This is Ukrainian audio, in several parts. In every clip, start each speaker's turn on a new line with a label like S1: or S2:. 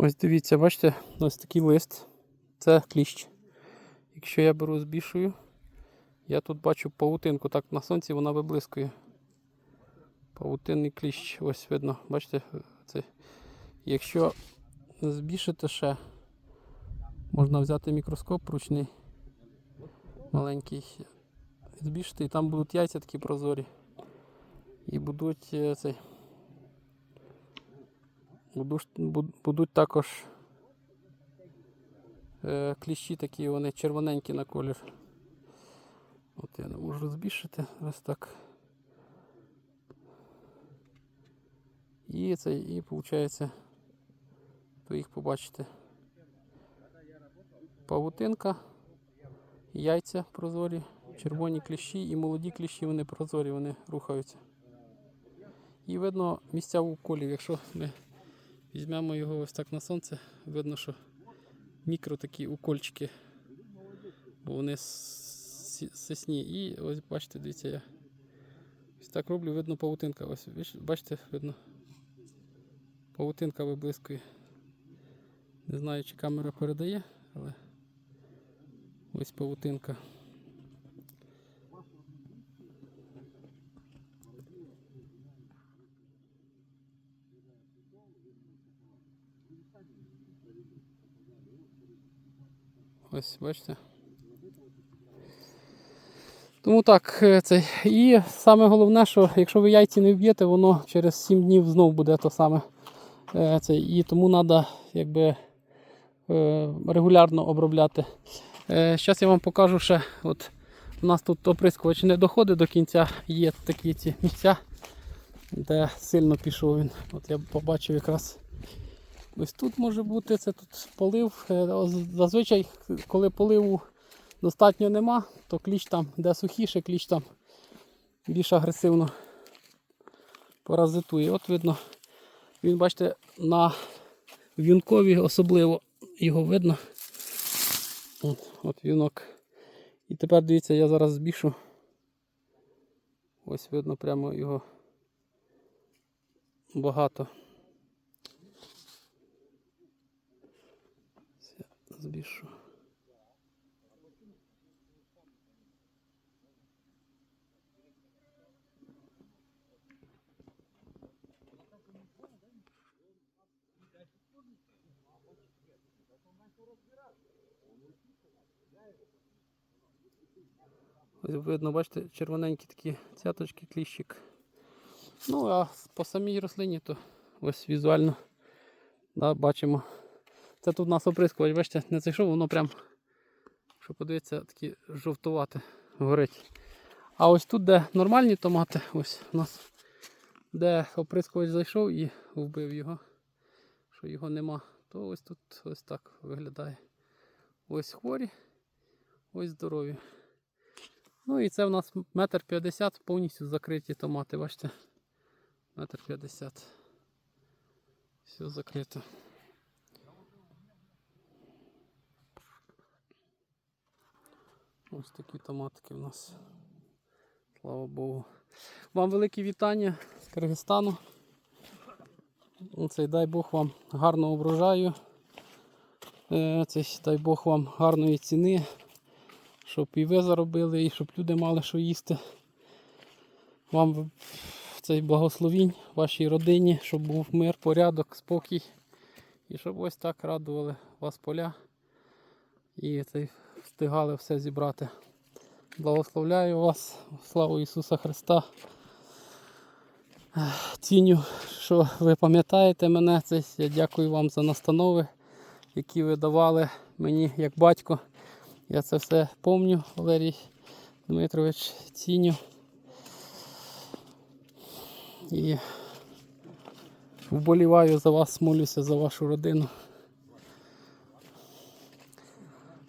S1: Ось дивіться, бачите, ось такий лист. Це кліщ. Якщо я беру збільшую, я тут бачу павутинку. Так на сонці вона виблискує. Павутинний кліщ. Ось видно, бачите? Це. Якщо збільшити ще, можна взяти мікроскоп ручний, маленький, збільшити, і там будуть яйця такі прозорі. І будуть е, цей. Будуть, також е, кліщі такі, вони червоненькі на колір. От я не можу збільшити. Ось так. І це, і виходить, ви їх побачите. Павутинка, яйця прозорі, червоні кліщі і молоді кліщі, вони прозорі, вони рухаються. І видно місця уколів. Якщо ми візьмемо його ось так на сонце, видно, що мікро такі укольчики, бо вони с- сисні. І ось бачите, дивіться, я ось так роблю, видно павутинка. Ось бачите, видно. Павутинка виблискує. Не знаю, чи камера передає, але ось павутинка. Ось, бачите. Тому так, е, це. І саме головне, що якщо ви яйці не вб'єте, воно через 7 днів знов буде то саме. Е, Це, і тому треба якби, е, регулярно обробляти. Зараз я вам покажу ще. От, у нас тут оприскувач не доходить до кінця, є такі ці місця, де сильно пішов він. От я побачив якраз. Ось тут може бути, це тут полив. Е, Зазвичай, коли поливу достатньо нема, то кліч там, де сухіше, кліч там більш агресивно паразитує. От видно, він, бачите, на в'юнкові особливо його видно. От, от в'юнок. І тепер дивіться, я зараз збільшу. Ось видно прямо його багато. Це Збільшу. Ось видно, бачите, червоненькі такі цяточки, кліщик. Ну, а по самій рослині то ось візуально да, бачимо. Це тут у нас оприскувач, бачите, не зайшов, воно прям, що подивитися, такі жовтувати горить. А ось тут, де нормальні томати, ось у нас, де оприскувач зайшов і вбив його, що його нема, то ось тут ось так виглядає. Ось хворі, ось здорові. Ну і це в нас метр п'ятдесят повністю закриті томати, бачите? Метр п'ятдесят. Все закрито. Ось такі томатики в нас. Слава Богу. Вам велике вітання з Киргизстану. Оце, дай Бог вам гарного врожаю. Е, дай Бог вам гарної ціни щоб і ви заробили, і щоб люди мали що їсти. Вам цей благословінь вашій родині, щоб був мир, порядок, спокій. І щоб ось так радували вас поля і цей, встигали все зібрати. Благословляю вас, славу Ісуса Христа. Ціню, що ви пам'ятаєте мене. Це, я дякую вам за настанови, які ви давали мені як батько. Я це все помню, Валерій Дмитрович, ціню. І вболіваю за вас, молюся за вашу родину.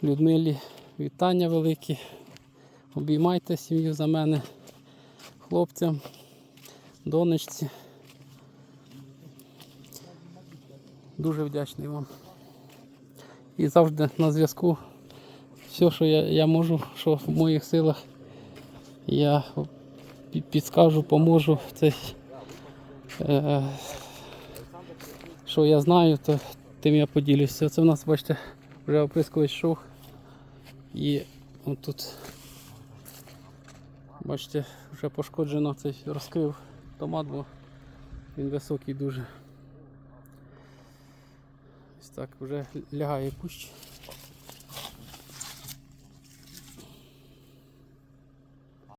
S1: Людмилі, вітання великі. Обіймайте сім'ю за мене, хлопцям, донечці. Дуже вдячний вам. І завжди на зв'язку все, що я, я можу, що в моїх силах, я підскажу, поможу. Це, е, що я знаю, то тим я поділюся. Це в нас, бачите, вже оприскувач йшов. І отут, бачите, вже пошкоджено цей розкрив томат, бо він високий дуже. Ось так, вже лягає кущ.